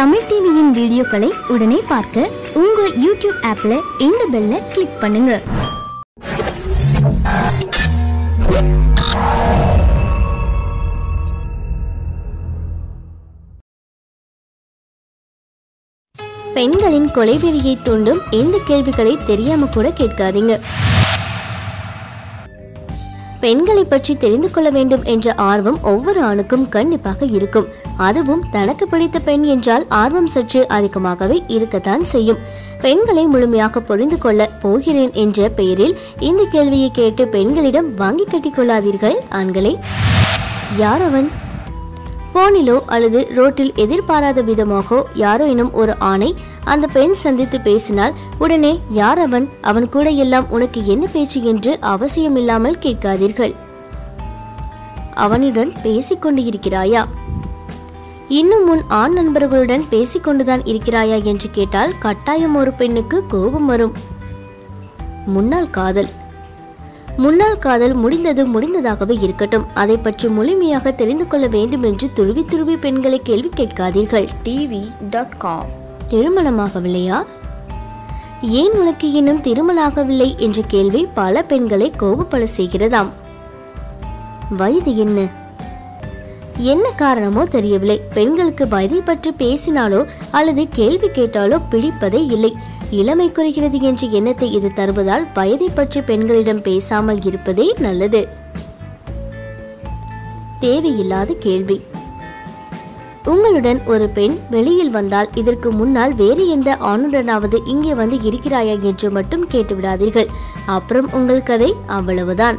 தமிழ் டிவியின் வீடியோக்களை உடனே பார்க்க உங்க யூடியூப் ஆப்ல இந்த பெல்ல கிளிக் பண்ணுங்க. பெண்களின் கொலைவெறியை தூண்டும் எந்த கேள்விகளை தெரியாம கூட கேட்காதீங்க. பெண்களை பற்றி தெரிந்து கொள்ள வேண்டும் என்ற ஆர்வம் ஒவ்வொரு ஆணுக்கும் கண்டிப்பாக இருக்கும். அதுவும் தனக்கு பிடித்த பெண் என்றால் ஆர்வம் சற்று அதிகமாகவே இருக்கத்தான் செய்யும். பெண்களை முழுமையாக புரிந்து கொள்ள போகிறேன் என்ற பெயரில் இந்த கேள்வியை கேட்டு பெண்களிடம் வாங்கி கட்டிக் கொள்ளாதீர்கள் ஆண்களே. யார் அவன்? போனிலோ அல்லது ரோட்டில் எதிர்பாராத விதமாக யாரோ எனும் ஒரு ஆணை அந்த பெண் சந்தித்து பேசினால் உடனே யார் அவன்? அவன் கூட எல்லாம் உனக்கு என்ன பேச்சு என்று அவசியமில்லாமல் கேட்காதீர்கள் அவனுடன் பேசிக்கொண்டு இருக்கிறாயா? இன்னும் உன் ஆண் நண்பர்களுடன் பேசிக்கொண்டுதான் இருக்கிறாயா? என்று கேட்டால் கட்டாயம் ஒரு பெண்ணுக்கு கோபம் வரும். முன்னாள் காதல். முன்னாள் காதல் முடிந்தது முடிந்ததாகவே இருக்கட்டும். அதை பற்றி முழுமையாக தெரிந்து கொள்ள வேண்டும் என்று துருவி துருவி பெண்களை கேள்வி கேட்காதீர்கள். டிவி டாட் காம் திருமணமாகவில்லையா? ஏன் உனக்கு இன்னும் திருமணமாகவில்லை என்ற கேள்வி பல பெண்களை கோபப்பட செய்கிறதாம். வயது என்ன? என்ன காரணமோ தெரியவில்லை. பெண்களுக்கு வயதை பற்றி பேசினாலோ அல்லது கேள்வி கேட்டாலோ பிடிப்பதே இல்லை. இளமை குறைகிறது என்ற எண்ணத்தை இது தருவதால் வயதை பற்றி பெண்களிடம் பேசாமல் இருப்பதே நல்லது. தேவையில்லாத கேள்வி. உங்களுடன் ஒரு பெண் வெளியில் வந்தால் இதற்கு முன்னால் வேறு எந்த ஆணுடனாவது இங்கே வந்து இருக்கிறாயா என்று மட்டும் கேட்டு விடாதீர்கள் அப்புறம் உங்கள் கதை அவ்வளவுதான்.